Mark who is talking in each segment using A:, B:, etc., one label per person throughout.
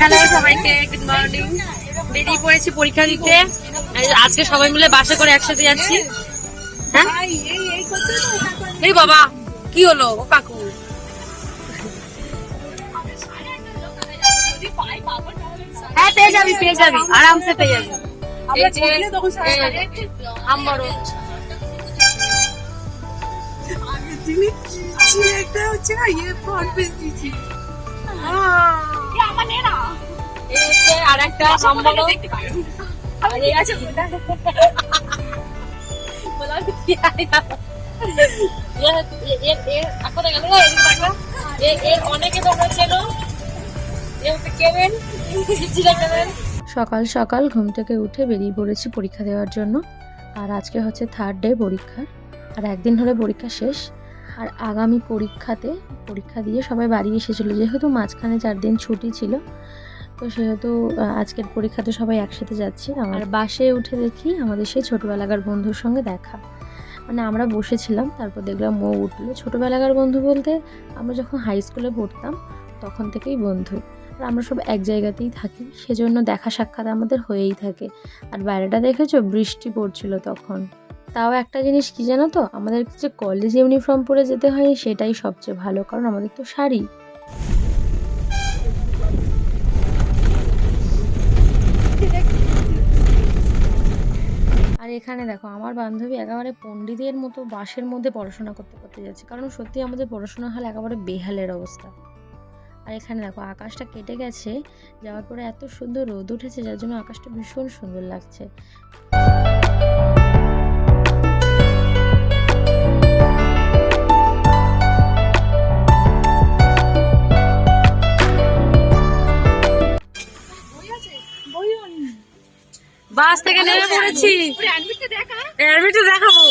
A: Hello সবাইকে good morning বেরিয়ে পড়েছি পরীক্ষা দিতে। আজকে সবাই মিলে বাসে করে একসাথে যাচ্ছি। হ্যাঁ? এই বাবা কি হলো? ও কাকু। হ্যাঁ পেয়ে যাবি পেয়ে যাবি। আরামসে পেয়ে যাবি। এই যে আমবড়
B: একটা হচ্ছে না ইয়ে ফ্রন্ট পেজ
A: হচ্ছে আর একটা অনেকে তোমরা চেনো কেবেন কেবেন
C: সকাল সকাল ঘুম থেকে উঠে বেরিয়ে পড়েছি পরীক্ষা দেওয়ার জন্য। আর আজকে হচ্ছে থার্ড ডে পরীক্ষার আর একদিন হলে পরীক্ষা শেষ। আর আগামী পরীক্ষাতে পরীক্ষা দিয়ে সবাই বাড়ি এসেছিল। যেহেতু মাঝখানে চার দিন ছুটি ছিল তো সেহেতু আজকের পরীক্ষাতে সবাই একসাথে যাচ্ছি। আমার বাসে উঠে দেখি আমাদের সেই ছোটোবেলাকার বন্ধুর সঙ্গে দেখা। মানে আমরা বসেছিলাম তারপর দেখলাম ও উঠল। ছোটোবেলাকার বন্ধু বলতে আমরা যখন হাই স্কুলে পড়তাম তখন থেকেই বন্ধু। আর আমরা সব এক জায়গাতেই থাকি সেজন্য দেখা সাক্ষাৎ আমাদের হয়েই থাকে। আর বাইরেটা দেখেছ? বৃষ্টি পড়ছিল তখন। তাও একটা জিনিস কি জানো তো? আমাদের যে কলেজ ইউনিফর্ম পরে যেতে হয় সেটাই সবচেয়ে ভালো, কারণ আমাদের তো শাড়ি। আর এখানে দেখো, আমার বান্ধবী একেবারে পণ্ডিতের মতো বাসের মধ্যে পড়াশোনা করতে করতে যাচ্ছে, কারণ সত্যি আমাদের পড়াশোনা হলে একেবারে বেহালের অবস্থা। আর এখানে দেখো, আকাশটা কেটে গেছে, যাওয়ার পরে এত সুন্দর রোদ উঠেছে, যার জন্য আকাশটা ভীষণ সুন্দর লাগছে।
A: থেকে নেমে পড়েছি। অ্যাডমিটে দেখাবো।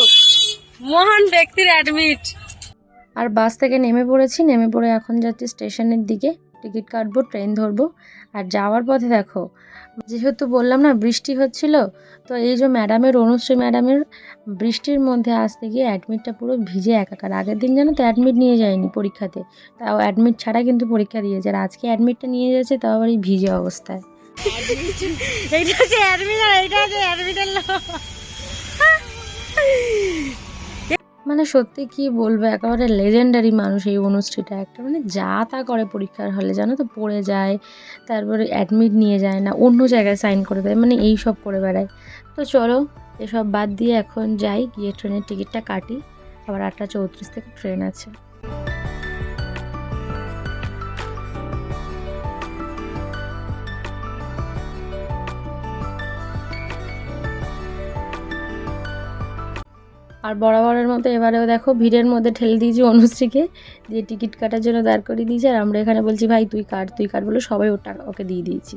A: মহান ব্যক্তির অ্যাডমিট
C: আর বাস থেকে নেমে পড়েছি নেমে পড়ে এখন যাচ্ছি স্টেশনের দিকে। টিকিট কাটবো ট্রেন ধরবো। আর যাওয়ার পথে দেখো যেহেতু বললাম না বৃষ্টি হচ্ছিল তো এই যে ম্যাডামের অনুশ্রী ম্যাডামের বৃষ্টির মধ্যে আসতে গিয়ে অ্যাডমিটটা পুরো ভিজে একাকার। আগের দিন জানো তো অ্যাডমিট নিয়ে যায়নি পরীক্ষাতে। তাও অ্যাডমিট ছাড়া কিন্তু পরীক্ষা দিয়েছে। আর আজকে অ্যাডমিটটা নিয়ে যাচ্ছে তাও আবার এই ভিজে অবস্থায়।
A: এইটা এইটা
C: মানে সত্যি কি বলব, একেবারে লেজেন্ডারি মানুষ এই অনুশ্রীটা একটা। মানে যা তা করে পরীক্ষার হলে, জানো তো, পড়ে যায়, তারপরে অ্যাডমিট নিয়ে যায় না, অন্য জায়গায় সাইন করে দেয় মানে এই সব করে বেড়ায়। তো চলো, এসব বাদ দিয়ে এখন যাই, গিয়ে ট্রেনের টিকিটটা কাটি। আবার আটটা চৌত্রিশ থেকে ট্রেন আছে। আর বরাবরের মতো এবারেও দেখো ভিড়ের মধ্যে ঠেলে দিয়েছি অনুশ্রীকে, দিয়ে টিকিট কাটার জন্য দাঁড় করিয়ে দিয়েছি। আর আমরা এখানে বলছি, ভাই, তুই কাট তুই কাট। বলে সবাই ওর টাকা, ওকে দিয়ে দিয়েছি।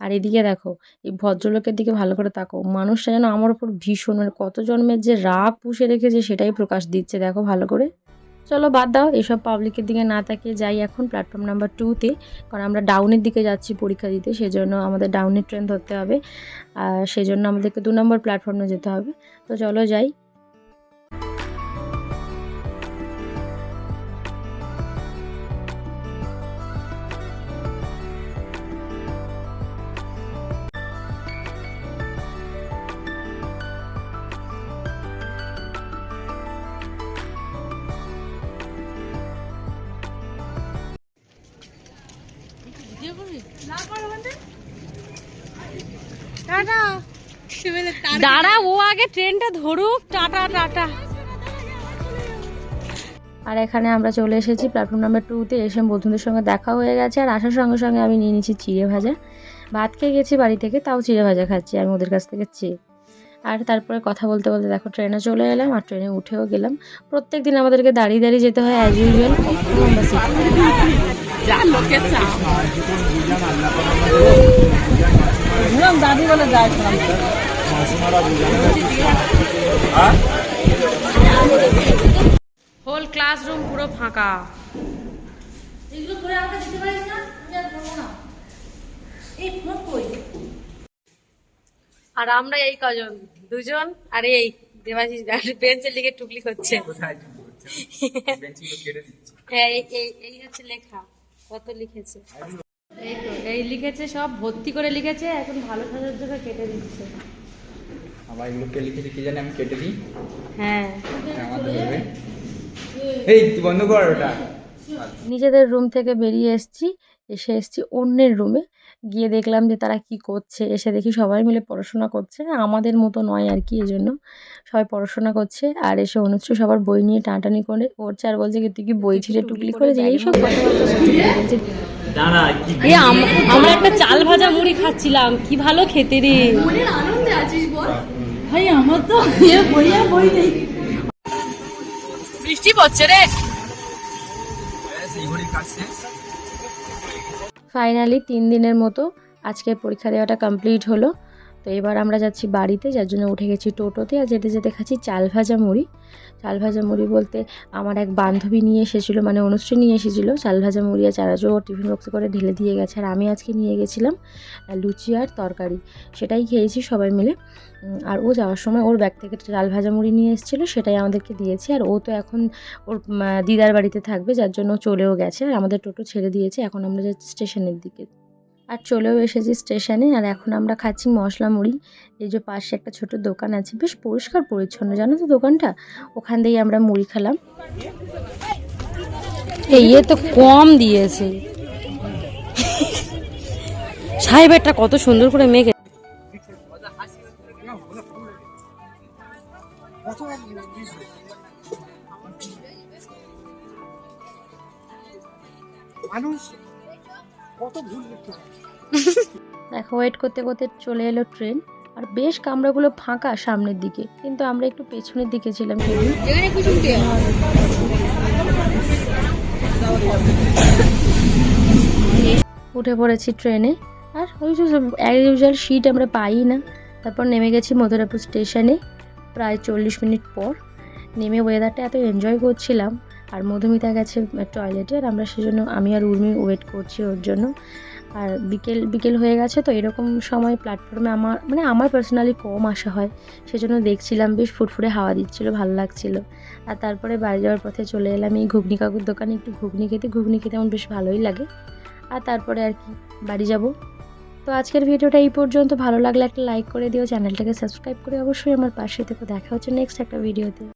C: আর এদিকে দেখো, এই ভদ্রলোকের দিকে ভালো করে তাকো মানুষটা যেন আমার উপর ভীষণ মানে কত জন্মের যে রাগ পুষে রেখেছে সেটাই প্রকাশ দিচ্ছে, দেখো ভালো করে। চলো বাদ দাও, এসব পাবলিকের দিকে না তাকিয়ে যাই এখন প্ল্যাটফর্ম নাম্বার টুতে কারণ আমরা ডাউনের দিকে যাচ্ছি পরীক্ষা দিতে, সেজন্য আমাদের ডাউনের ট্রেন ধরতে হবে। আর সেজন্য আমাদেরকে দু নম্বর প্ল্যাটফর্মে যেতে হবে। তো চলো যাই।
A: দাঁড়া ও আগে ট্রেনটা ধরুক। Tata tata.
C: আর এখানে আমরা চলে এসেছি প্ল্যাটফর্ম নাম্বার টুতে এসে বন্ধুদের সঙ্গে দেখা হয়ে গেছে। আর আসার সঙ্গে সঙ্গে আমি নিয়ে নিচ্ছি চিড়ে ভাজা। ভাত খেয়ে গেছি বাড়ি থেকে তাও চিড়ে ভাজা খাচ্ছি আমি ওদের কাছ থেকে চেয়ে। আর তারপরে কথা বলতে বলতে দেখো ট্রেনে চলে এলাম আর ট্রেনে উঠেও গেলাম। প্রত্যেক দিন আমাদেরকে দাঁড়িয়ে দাঁড়িয়ে যেতে হয় অ্যাজ ইউজুয়াল
A: যা লোকের
B: দাদি বলে যায়
A: হোল ক্লাসরুম পুরো ফাঁকা। আর আমরা এই কজন? দুজন? আর এই দেবাশিস বেঞ্চের লিগে টুকলি করছে হ্যাঁ এই এই- এই হচ্ছে লেখা। কত লিখেছে? এই তো এই লিখেছে সব ভর্তি করে লিখেছে এখন ভালো সাজার জন্য কেটে দিচ্ছে।
D: আবার এগুলোকে লিখেছে কি জানি আমি কেটে দিই।
A: হ্যাঁ।
D: ধরবে এই তুই বন্ধ কর ওটা।
C: নিজেদের রুম থেকে বেরিয়ে এসেছি এসে এসেছি অন্যের রুমে গিয়ে দেখলাম যে তারা কি করছে এসে দেখি সবাই মিলে পড়াশোনা করছে। আমাদের মতো নয় আর কি এই জন্য সবাই পড়াশোনা করছে আর এসে অনুশ্রী সবার বই নিয়ে টানাটানি করে করছে আর বলছে কি তুই কি বই ছিঁড়ে টুকলি করে যে এইসব কথাবার্তা বলছে। বলছে,
D: দাঁড়া কি
A: এ আমরা একটা চাল ভাজা মুড়ি খাচ্ছিলাম কি ভালো খেতে রে।
B: ভাই আমার তো এ বইয়া বই নেই।
A: বৃষ্টি পড়ছে রে।
D: কাছে
C: ফাইনালি তিন দিনের মতো আজকের পরীক্ষা দেওয়াটা কমপ্লিট হলো। তো এবার আমরা যাচ্ছি বাড়িতে, যার জন্য উঠে গেছি টোটোতে আর যেতে যেতে খাচ্ছি চাল ভাজা মুড়ি। চাল ভাজা মুড়ি বলতে আমার এক বান্ধবী নিয়ে এসেছিল মানে অনুষ্ঠী নিয়ে এসেছিল। চাল ভাজা মুড়ি আর চারাজো টিফিন বক্সে করে ঢেলে দিয়ে গেছে আর আমি আজকে নিয়ে গেছিলাম লুচি আর তরকারি। সেটাই খেয়েছি সবাই মিলে। আর ও যাওয়ার সময় ওর ব্যাগ থেকে চাল ভাজা মুড়ি নিয়ে এসেছিল, সেটাই আমাদেরকে দিয়েছে। আর ও তো এখন ওর দিদার বাড়িতে থাকবে, যার জন্য চলেও গেছে। আর আমাদের টোটো ছেড়ে দিয়েছে, এখন আমরা যাচ্ছি স্টেশনের দিকে। আর চলেও এসেছি স্টেশনে। আর এখন আমরা খাচ্ছি মশলা মুড়ি। এই যে পাশে একটা ছোট দোকান আছে, বেশ পরিষ্কার পরিচ্ছন্ন। জানো তো দোকানটা? ওখান থেকেই আমরা মুড়ি খেলাম।
A: এই এ তো কম দিয়েছে। সাহেবেরটা কত সুন্দর করে মেঘে
E: মানুষ কত ভুল
C: দেখো ওয়েট করতে করতে চলে এলো ট্রেন আর বেশ কামরাগুলো ফাঁকা সামনের দিকে কিন্তু আমরা একটু পেছনের দিকে ছিলাম। উঠে পড়েছি ট্রেনে আর ওই অ্যাজ ইউজুয়াল সিট আমরা পাই না। তারপর নেমে গেছি মধুরাপুর স্টেশনে প্রায় চল্লিশ মিনিট পর। নেমে ওয়েদারটা এত এনজয় করছিলাম আর মধুমিতা গেছে টয়লেটে আর আমরা সেজন্য, আমি আর উর্মি ওয়েট করছি ওর জন্য। আর বিকেল বিকেল হয়ে গেছে তো এরকম সময় প্ল্যাটফর্মে আমার মানে আমার পার্সোনালি কম আসা হয়। সেজন্য দেখছিলাম বেশ ফুটফুটে হাওয়া দিচ্ছিল, ভালো লাগছিল। আর তারপরে বাড়ি যাওয়ার পথে চলে এলাম এই ঘুগনি কাকুর দোকানে একটু ঘুগনি খেতে। ঘুগনি খেতে আমার বেশ ভালোই লাগে। আর তারপরে আর কি, বাড়ি যাব। তো আজকের ভিডিওটা এই পর্যন্ত। ভালো লাগলে একটা লাইক করে দিও। চ্যানেলটাকে সাবস্ক্রাইব করে অবশ্যই আমার পাশে থেকে। দেখা হচ্ছে নেক্সট একটা ভিডিওতে